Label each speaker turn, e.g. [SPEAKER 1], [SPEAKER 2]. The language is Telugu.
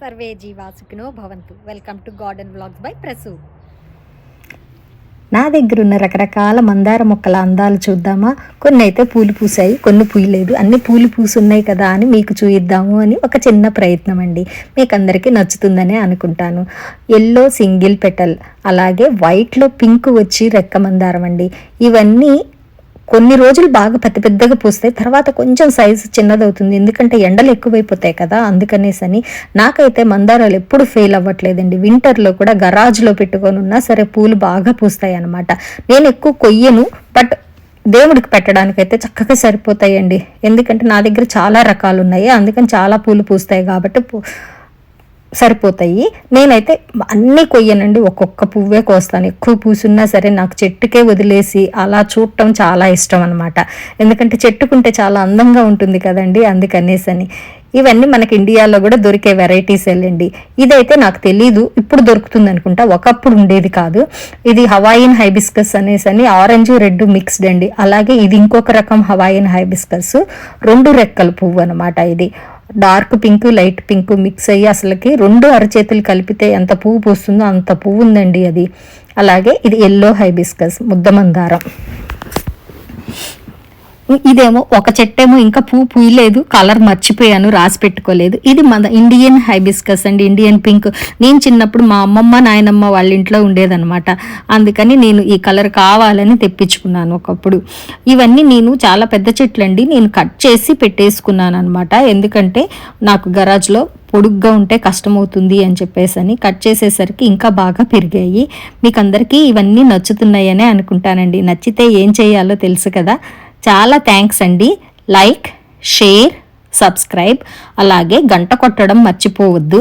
[SPEAKER 1] సర్వే జీవాసుకునో భవంతు. Welcome to garden blogs by Prasu నా దగ్గర ఉన్న రకరకాల మందార మొక్కల అందాలు చూద్దామా? కొన్ని అయితే పూలు పూసాయి కొన్ని పూయలేదు. అన్ని పూలు పూసున్నాయి కదా అని మీకు చూయిద్దాము అని ఒక చిన్న ప్రయత్నం అండి. మీకు అందరికీ నచ్చుతుందనే అనుకుంటాను. ఎల్లో సింగిల్ పెటల్ అలాగే వైట్లో పింక్ వచ్చి రెక్క మందారం అండి. ఇవన్నీ కొన్ని రోజులు బాగా పెద్ద పెద్దగా పూస్తాయి. తర్వాత కొంచెం సైజు చిన్నదవుతుంది. ఎందుకంటే ఎండలు ఎక్కువైపోతాయి కదా. అందుకనేసి అని నాకైతే మందారాలు ఎప్పుడు ఫెయిల్ అవ్వట్లేదండి. వింటర్లో కూడా గరాజ్లో పెట్టుకొని ఉన్నా సరే పూలు బాగా పూస్తాయి అనమాట నేను ఎక్కువ కొయ్యను. బట్ దేవుడికి పెట్టడానికి అయితే చక్కగా సరిపోతాయండి. ఎందుకంటే నా దగ్గర చాలా రకాలు ఉన్నాయి అందుకని చాలా పూలు పూస్తాయి కాబట్టి పూ- సరిపోతాయి. నేనైతే అన్నీ కొయ్యనండి. ఒక్కొక్క పువ్వే కోస్తాను. ఎక్కువ పూసున్నా సరే నాకు చెట్టుకే వదిలేసి అలా చూడటం చాలా ఇష్టం అనమాట ఎందుకంటే చెట్టుకుంటే చాలా అందంగా ఉంటుంది కదండి అందుకనేసని. ఇవన్నీ మనకి ఇండియాలో కూడా దొరికే వెరైటీస్ వెళ్ళండి ఇదైతే నాకు తెలీదు. ఇప్పుడు దొరుకుతుంది అనుకుంటా. ఒకప్పుడు ఉండేది కాదు. ఇది హవాయిన్ హైబిస్కస్ అనేసి అని ఆరెంజ్ రెడ్ మిక్స్డ్ అండి. అలాగే ఇది ఇంకొక రకం హవాయిన్ హైబిస్కస్ రెండు రెక్కల పువ్వు అనమాట ఇది. Dark pink light pink mix అయ్యి అసలుకి రెండు అరచేతులు కలిపితే ఎంత పువ్వు పూస్తుందో అంత పువ్వు ఉందండి అది. అలాగే ఇది ఎల్లో హైబిస్కస్ ముద్దమందారం ఇదేమో ఒక చెట్టేమో ఇంకా పువ్వు పూయలేదు కలర్ మర్చిపోయాను రాసి పెట్టుకోలేదు. ఇది మన ఇండియన్ హైబిస్కస్ అండి ఇండియన్ పింక్. నేను చిన్నప్పుడు మా అమ్మమ్మ నాయనమ్మ వాళ్ళ ఇంట్లో ఉండేదనమాట అందుకని నేను ఈ కలర్ కావాలని తెప్పించుకున్నాను ఒకప్పుడు. ఇవన్నీ నేను చాలా పెద్ద చెట్లు అండి నేను కట్ చేసి పెట్టేసుకున్నాను అనమాట ఎందుకంటే నాకు గరాజ్లో పొడుగ్గా ఉంటే కష్టమవుతుంది అని చెప్పేసి అని కట్ చేసేసరికి ఇంకా బాగా పెరిగాయి. మీకు అందరికీ ఇవన్నీ నచ్చుతున్నాయనే అనుకుంటానండి. నచ్చితే ఏం చేయాలో తెలుసు కదా. చాలా థ్యాంక్స్ అండి. లైక్ షేర్ సబ్స్క్రైబ్ అలాగే గంట కొట్టడం మర్చిపోవద్దు.